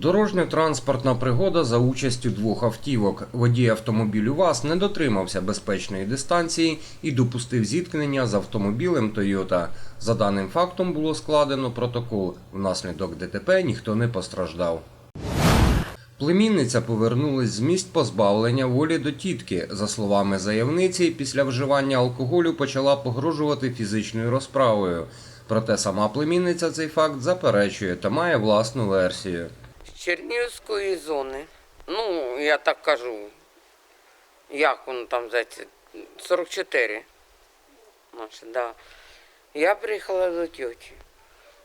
Дорожньо-транспортна пригода за участю двох автівок. Водій автомобілю ВАЗ не дотримався безпечної дистанції і допустив зіткнення з автомобілем Toyota. За даним фактом було складено протокол. Внаслідок ДТП ніхто не постраждав. Племінниця повернулась з місць позбавлення волі до тітки. За словами заявниці, після вживання алкоголю почала погрожувати фізичною розправою. Проте сама племінниця цей факт заперечує та має власну версію. Чернігівської зони. Ну, я так кажу. Як воно там зветься? 44. Наше, да. Я приїхала до тьоті.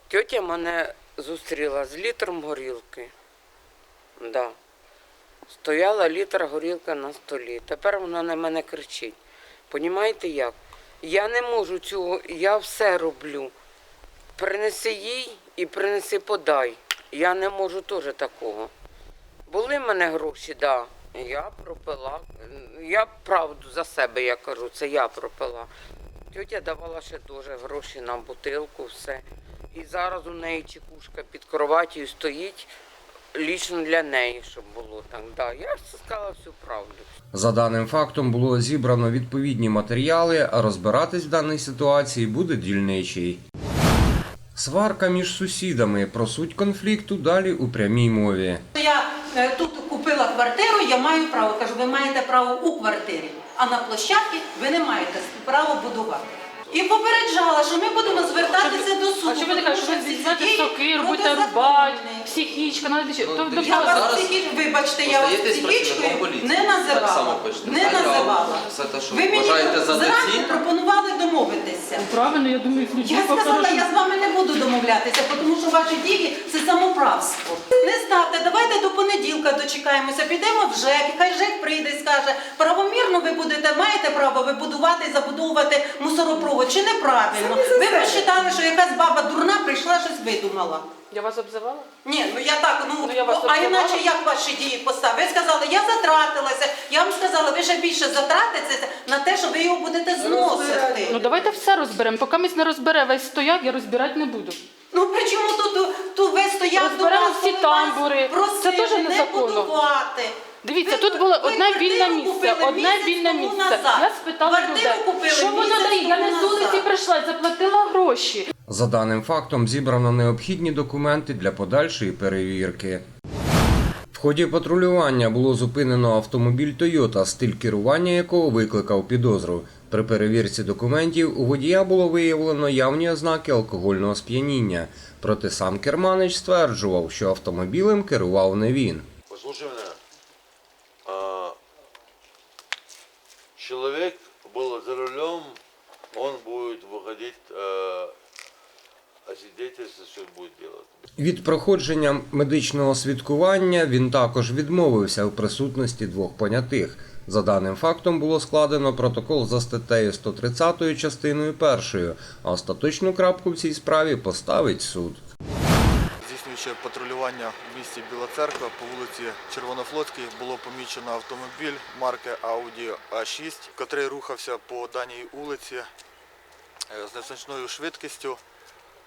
Тьотя мене зустріла з літром горілки. Да. Стояла літр горілки на столі. Тепер вона на мене кричить. Понімаєте як? Я не можу цього, я все роблю. Принеси їй і принеси подай. Я не можу теж такого. Були в мене гроші, так. Да. Я пропила. Я правду за себе я кажу, це я пропила. Тетя давала ще дуже гроші на бутилку, все. І зараз у неї чекушка під кроватію стоїть лічно для неї, щоб було так. Да. Я сказала всю правду. За даним фактом було зібрано відповідні матеріали, а розбиратись в даній ситуації буде дільничий. Сварка між сусідами про суть конфлікту далі у прямій мові. Я е, тут купила квартиру, я маю право. Кажу, ви маєте право у квартирі, а на площадці ви не маєте права будувати. І попереджала, що ми будемо звертатися до суду. А що ви не тому що ви всі візьмете будете рубати, психічка, навіть що? То до Я вас Зараз психі... вибачте, я вас психічкою працівником поліції. не Так само називала. пишете Не називала. Все те, що ви мені вважаєте за зранку доцільне. пропонували. Правильно, я думаю, ключі Я сказала, я з вами не буду домовлятися, тому що ваші дії це самоправство. Не ставте, давайте до понеділка дочекаємося, підемо в ЖЕК, і хай ЖЕК прийде і скаже, правомірно ви будете, маєте право вибудувати і забудовувати мусоропровод, чи неправильно. Ви посчитали, що якась баба дурна прийшла, видумала. Я вас обзивала? Ні, ну я так, ну, Ну, я вас а обзивала? іначе як ваші дії поставили? Ви сказали, я затратилася. Я вам сказала, ви ще більше затратитеся на те, що ви його будете зносити. Ну давайте все розберемо. Поки ми не розбере весь стояк, я розбирати не буду. Ну при чому тут, тут ви стояв до Розберемо вас, всі коли тамбури. вас просили Це теж не незаконно. будувати. Дивіться, Ви- тут було ви одне квартиру вільне місце, купили одне місяць вільне тому місце. назад. Я спитала Квартиру людей, купили що воно місяць дає? Я тому не з вулиці прийшла, заплатила гроші. За даним фактом зібрано необхідні документи для подальшої перевірки. В ході патрулювання було зупинено автомобіль Toyota, стиль керування якого викликав підозру. При перевірці документів у водія було виявлено явні ознаки алкогольного сп'яніння. Проте сам керманич стверджував, що автомобілем керував не він. Послушай меня. А, человек был за рулем, он будет выходить, э, освидетельство, что будет делать. Від проходження медичного свідкування він також відмовився у присутності двох понятих. За даним фактом було складено протокол за статтею 130 частиною 1, а остаточну крапку в цій справі поставить суд. Здійснюючи патрулювання в місті Біла Церква по вулиці Червонофлотській було помічено автомобіль марки Audi A6, котрий рухався по даній вулиці е, з незначною швидкістю.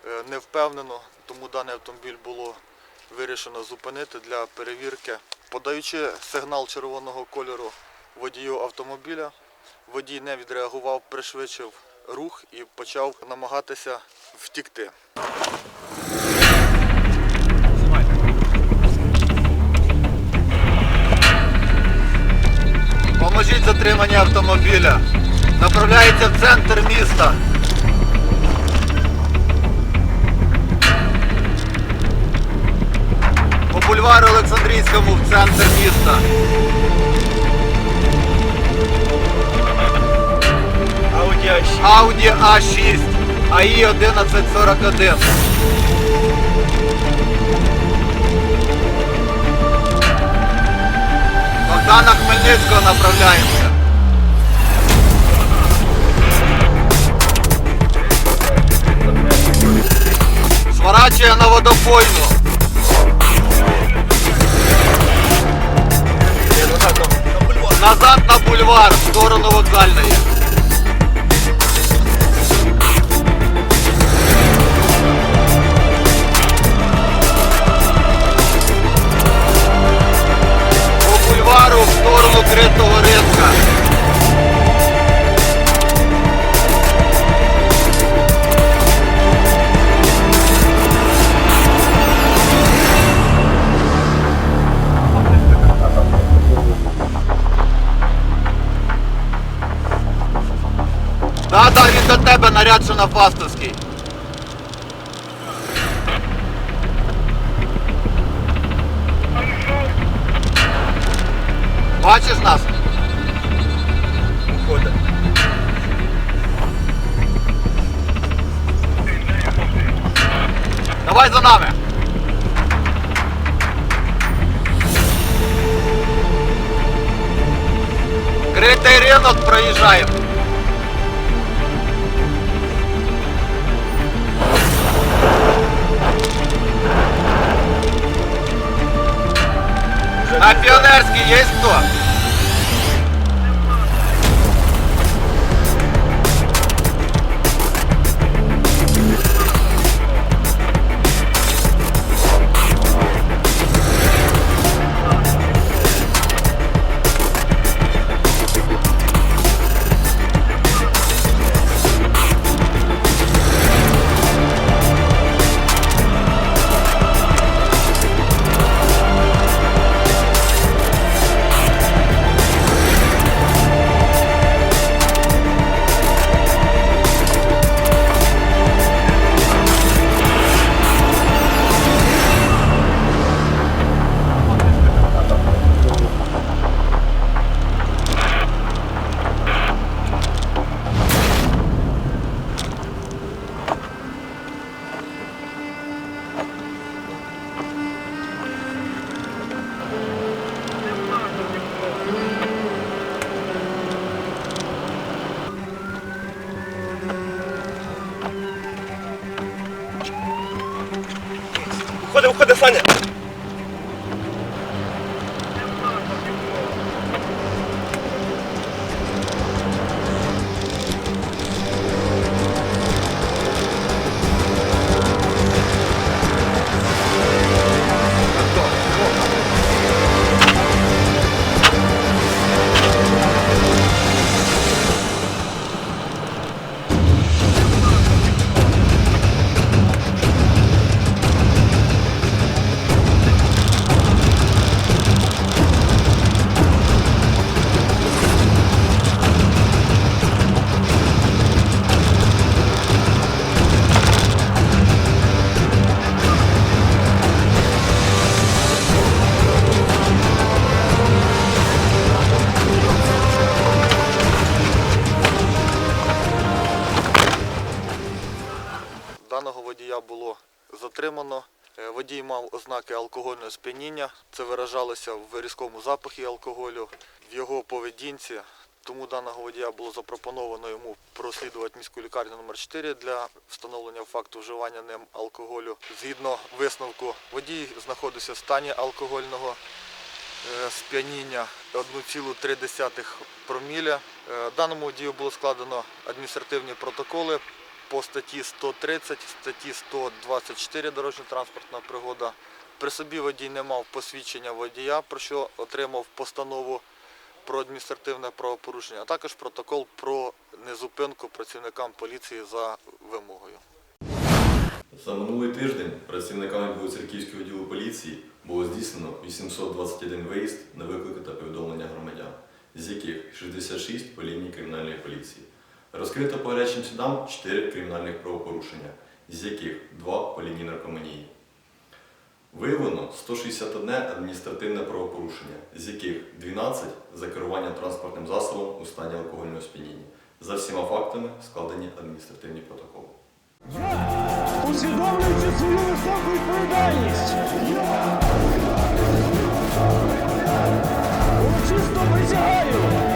Е, Не впевнено, тому даний автомобіль було вирішено зупинити для перевірки. Подаючи сигнал червоного кольору водію автомобіля, водій не відреагував, пришвидшив рух і почав намагатися втікти. Поможіть затримання автомобіля. Направляється в центр міста. Бульвару Олександрійському в центр міста. Audi A6. Audi A6. АІ 1141. Богдана Хмельницького направляємося. Свара поворачує на водопойну. Назад на бульвар, в сторону вокзальної. Да, да, він до тебе наряд, що на Фастовській. Бачиш нас? Уходить. Давай за нами. Критий ринок проїжджаємо. На Пионерский есть кто? Уходи, уходи, Саня! Даного водія було затримано. Е, Водій мав ознаки алкогольного сп'яніння. Це виражалося в різкому запахі алкоголю, в його поведінці. Тому даного водія було запропоновано йому прослідувати міську лікарню номер 4 для встановлення факту вживання ним алкоголю. Згідно висновку, водій знаходився в стані алкогольного е, сп'яніння 1,3 проміля. Е, Даному водію було складено адміністративні протоколи по статті 130, статті 124 дорожньо-транспортна пригода. При собі водій не мав посвідчення водія, про що отримав постанову про адміністративне правопорушення, а також протокол про незупинку працівникам поліції за вимогою. За минулий тиждень працівниками Білоцерківського відділу поліції було здійснено 821 виїзд на виклики та повідомлення громадян, з яких 66 по лінії кримінальної поліції. Розкрито по гарячим судам 4 кримінальних правопорушення, з яких 2 по лінії наркоманії. Виявлено 161 адміністративне правопорушення, з яких 12 за керування транспортним засобом у стані алкогольного сп'яніння. За всіма фактами складені адміністративні протоколи. Усвідомлюючи свою високу відповідальність. Я урочисто присягаю